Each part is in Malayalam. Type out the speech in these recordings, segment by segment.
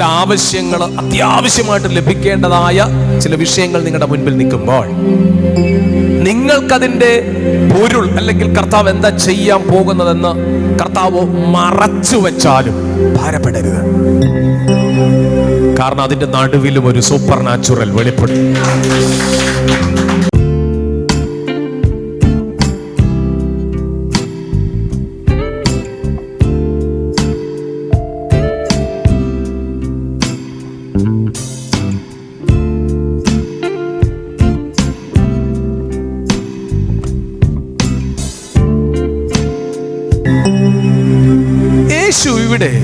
ചില ആവശ്യങ്ങൾ അത്യാവശ്യമായിട്ട് ലഭിക്കേണ്ടതായ ചില വിഷയങ്ങൾ നിങ്ങളുടെ മുൻപിൽ നിൽക്കുമ്പോൾ നിങ്ങൾക്കതിന്റെ പൊരുൾ അല്ലെങ്കിൽ കർത്താവ് എന്താ ചെയ്യാൻ പോകുന്നതെന്ന് കർത്താവ് മറച്ചു വെച്ചാലും ഭാരപ്പെടരുത്. കാരണം അതിന്റെ നടുവിലും ഒരു സൂപ്പർ നാച്ചുറൽ വെളിപ്പെടും. ഇവിടെ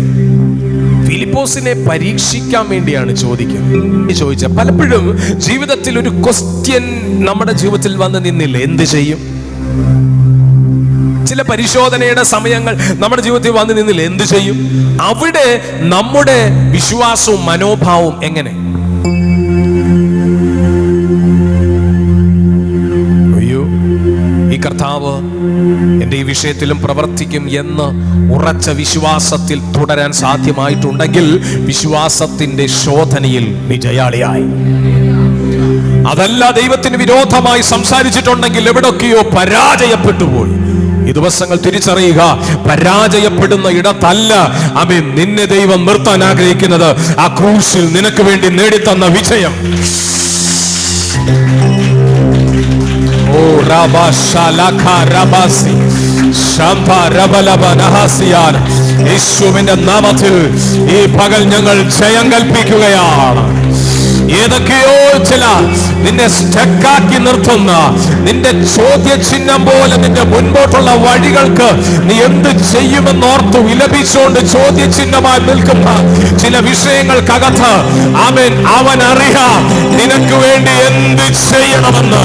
ഫിലിപ്പോസിനെ പരീക്ഷിക്കാൻ വേണ്ടിയാണ് ചോദിക്കുന്നത്. ചോദിച്ച പലപ്പോഴും ജീവിതത്തിൽ ഒരു ക്വസ്റ്റ്യൻ നമ്മുടെ ജീവിതത്തിൽ വന്ന് നിന്നില്ല? എന്ത് ചെയ്യും? ചില പരിശോധനയുടെ സമയങ്ങൾ നമ്മുടെ ജീവിതത്തിൽ വന്ന് നിന്നില്ല? എന്ത് ചെയ്യും? അവിടെ നമ്മുടെ വിശ്വാസവും മനോഭാവവും എങ്ങനെ? വിഷയത്തിലും പ്രവർത്തിക്കും എന്ന് ഉറച്ച വിശ്വാസത്തിൽ തുടരാൻ സാധ്യമായിട്ടുണ്ടെങ്കിൽ വിശ്വാസത്തിന്റെ ശോധനയിൽ വിജയാളിയായി. അതല്ല ദൈവത്തിന് വിരോധമായി സംസാരിച്ചിട്ടുണ്ടെങ്കിൽ എവിടൊക്കെയോ പരാജയപ്പെട്ടു പോയി ഈ ദിവസങ്ങൾ തിരിച്ചറിയുക പരാജയപ്പെടുന്ന ഇടത്തല്ല അമീൻ നിന്നെ ദൈവം നിർത്താൻ ആഗ്രഹിക്കുന്നത്. ആ ക്രൂശിൽ നിനക്ക് വേണ്ടി നേടിത്തന്ന വിജയം. ഓ റബ ശലഖ യേശുവിന്റെ നാമത്തിൽ ഈ പകൽ ഞങ്ങൾ ജയം കൽപ്പിക്കുകയാണ്. ഏതൊക്കെയോ ചില നിന്നെ സ്റ്റക്കാക്കി നിർത്തുന്ന നിന്റെ ചോദ്യചിഹ്നം പോലെ നിന്റെ മുൻപോട്ടുള്ള വഴികൾക്ക് നീ എന്ത് ചെയ്യുമെന്ന് ഓർത്തു വിലപിച്ചുകൊണ്ട് ചോദ്യചിഹ്നമായി നിൽക്കുന്ന ചില വിഷയങ്ങൾക്കകത്ത് അവൻ അവൻ അറിയാം നിനക്ക് വേണ്ടി എന്ത് ചെയ്യണമെന്ന്.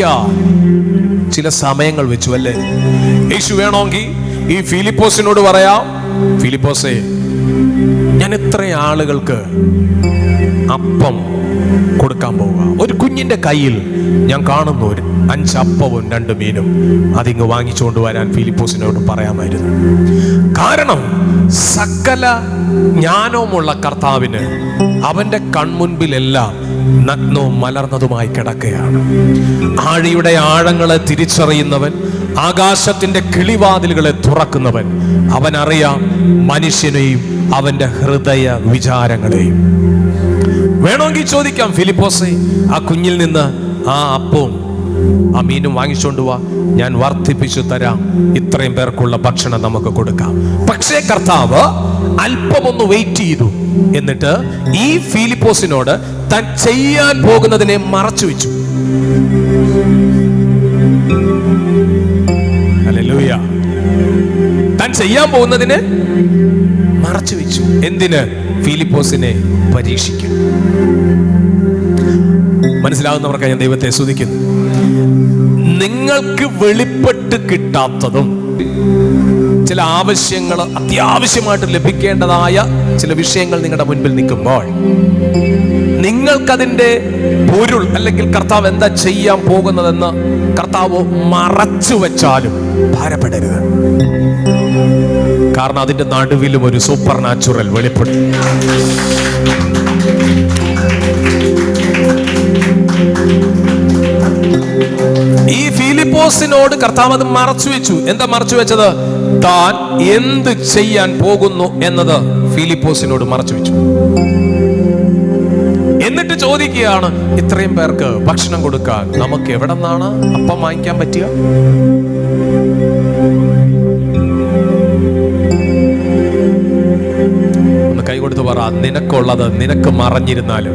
പരീക്ഷിക്കാൻ ചില സമയങ്ങൾ വെച്ചു അല്ലേ യേശു വേണമെങ്കിൽ ഈ ഫിലിപ്പോസിനോട് പറയാം ഫിലിപ്പോസേ ഞാൻ എത്ര ആളുകൾക്ക് അപ്പം കൊടുക്കാൻ പോവുക? ഒരു കുഞ്ഞിന്റെ കയ്യിൽ ഞാൻ കാണുന്നു ഒരു അഞ്ച് അപ്പവും രണ്ട് മീനും. അതിങ്ങ് വാങ്ങിച്ചുകൊണ്ട് വരാൻ ഫിലിപ്പോസിനോട് പറയാമായിരുന്നു. കാരണം സകല ജ്ഞാനവുമുള്ള കർത്താവിന് അവന്റെ കൺമുൻപിലെല്ലാം നഗ്നവും മലർന്നതുമായി കിടക്കുകയാണ്. ആഴിയുടെ ആഴങ്ങളെ തിരിച്ചറിയുന്നവൻ ആകാശത്തിന്റെ കിളിവാതിലുകളെ തുറക്കുന്നവൻ അവൻ മനുഷ്യനെയും അവന്റെ ഹൃദയ വിചാരങ്ങളെയും. വേണമെങ്കിൽ ചോദിക്കാം ഫിലിപ്പോസെ ആ കുഞ്ഞിൽ നിന്ന് ആ അപ്പവും ആ മീനും വാങ്ങിച്ചുകൊണ്ട് വാ ഞാൻ വർദ്ധിപ്പിച്ചു തരാം. ഇത്രയും പേർക്കുള്ള ഭക്ഷണം നമുക്ക് കൊടുക്കാം. പക്ഷേ കർത്താവ് അല്പമൊന്ന് വെയിറ്റ് ചെയ്തു. എന്നിട്ട് ഈ ഫിലിപ്പോസിനോട് താൻ ചെയ്യാൻ പോകുന്നതിനെ മറച്ചു വെച്ചു. താൻ ചെയ്യാൻ പോകുന്നതിന് മറച്ചു വെച്ചു. എന്തിന്? ഫിലിപ്പോസിനെ പരീക്ഷിക്കും. മനസ്സിലാകുന്നവർക്ക് ഞാൻ ദൈവത്തെ സ്തുതിക്കുന്നു. നിങ്ങൾക്ക് വെളിപ്പെട്ട് കിട്ടാത്തതും ചില ആവശ്യങ്ങൾ അത്യാവശ്യമായിട്ട് ലഭിക്കേണ്ടതായ ചില വിഷയങ്ങൾ നിങ്ങളുടെ മുൻപിൽ നിൽക്കുമ്പോൾ നിങ്ങൾക്കതിന്റെ പൊരുൾ അല്ലെങ്കിൽ കർത്താവ് എന്താ ചെയ്യാൻ പോകുന്നതെന്ന് കർത്താവ് മറച്ചു വെച്ചാലും ഭാരപ്പെടരുത്. കാരണം അതിന്റെ നടുവിലും ഒരു സൂപ്പർ നാച്ചുറൽ വെളിപ്പെടും. ഈ ഫിലിപ്പോസിനോട് കർത്താവ് അത് മറച്ചു വെച്ചു എന്താ മറച്ചു വെച്ചത് താൻ എന്ത് ചെയ്യാൻ പോകുന്നു എന്നത് ഫിലിപ്പോസിനോട് മറച്ചു വെച്ചു എന്നിട്ട് ചോദിക്കുകയാണ് ഇത്രയും പേർക്ക് ഭക്ഷണം കൊടുക്കാൻ നമുക്ക് എവിടെ നിന്നാണ് അപ്പം വാങ്ങിക്കാൻ പറ്റുക? ഒന്ന് കൈ കൊടുത്ത് പറ നിനക്കുള്ളത് നിനക്ക് മറഞ്ഞിരുന്നാലും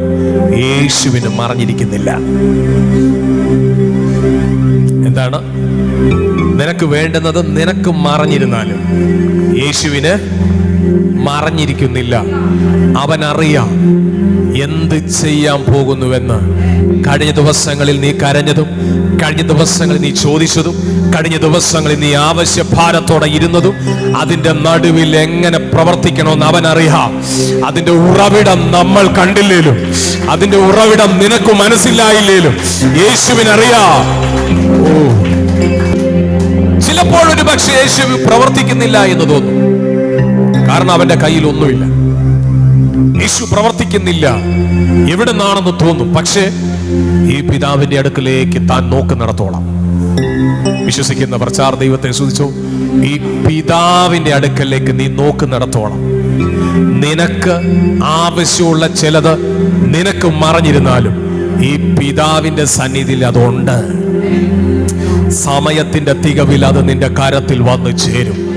യേശുവിന് മറഞ്ഞിരിക്കുന്നില്ല. എന്താണ്? നിനക്ക് വേണ്ടുന്നത് നിനക്ക് മറഞ്ഞിരുന്നാലും യേശുവിന് മറഞ്ഞിരിക്കുന്നില്ല. അവൻ അറിയാം എന്ത് ചെയ്യാൻ പോകുന്നുവെന്ന് കഴിഞ്ഞ ദിവസങ്ങളിൽ നീ കരഞ്ഞതും കഴിഞ്ഞ ദിവസങ്ങളിൽ നീ ചോദിച്ചതും കഴിഞ്ഞ ദിവസങ്ങളിൽ നീ ആവശ്യഭാരത്തോടെ ഇരുന്നതും അതിന്റെ നടുവിൽ എങ്ങനെ പ്രവർത്തിക്കണമെന്ന് അവൻ അറിയാം. അതിന്റെ ഉറവിടം നമ്മൾ കണ്ടില്ലേലും അതിന്റെ ഉറവിടം നിനക്ക് മനസ്സിലായില്ലേലും യേശുവിനറിയാം. ഓ. പക്ഷേ യേശു പ്രവർത്തിക്കുന്നില്ല എന്ന് തോന്നും. കാരണം അവന്റെ കയ്യിൽ ഒന്നുമില്ല. യേശു പ്രവർത്തിക്കുന്നില്ല. എവിടെ നിന്നാണെന്ന് തോന്നും. പക്ഷേ ഈ പിതാവിന്റെ അടുക്കിലേക്ക് താൻ നോക്കുന്നിടത്തോളം. വിശ്വസിക്കുന്ന പ്രചാർ ദൈവത്തെ സൂചിച്ചു ഈ പിതാവിന്റെ അടുക്കലേക്ക് നീ നോക്കുന്നിടത്തോളം. നിനക്ക് ആവശ്യമുള്ള ചിലത് നിനക്ക് മറഞ്ഞിരുന്നാലും ഈ പിതാവിന്റെ സന്നിധിയിൽ അതുണ്ട്. സമയത്തിന്റെ തികവിൽ അത് നിന്റെ കരത്തിൽ വന്നു ചേരും.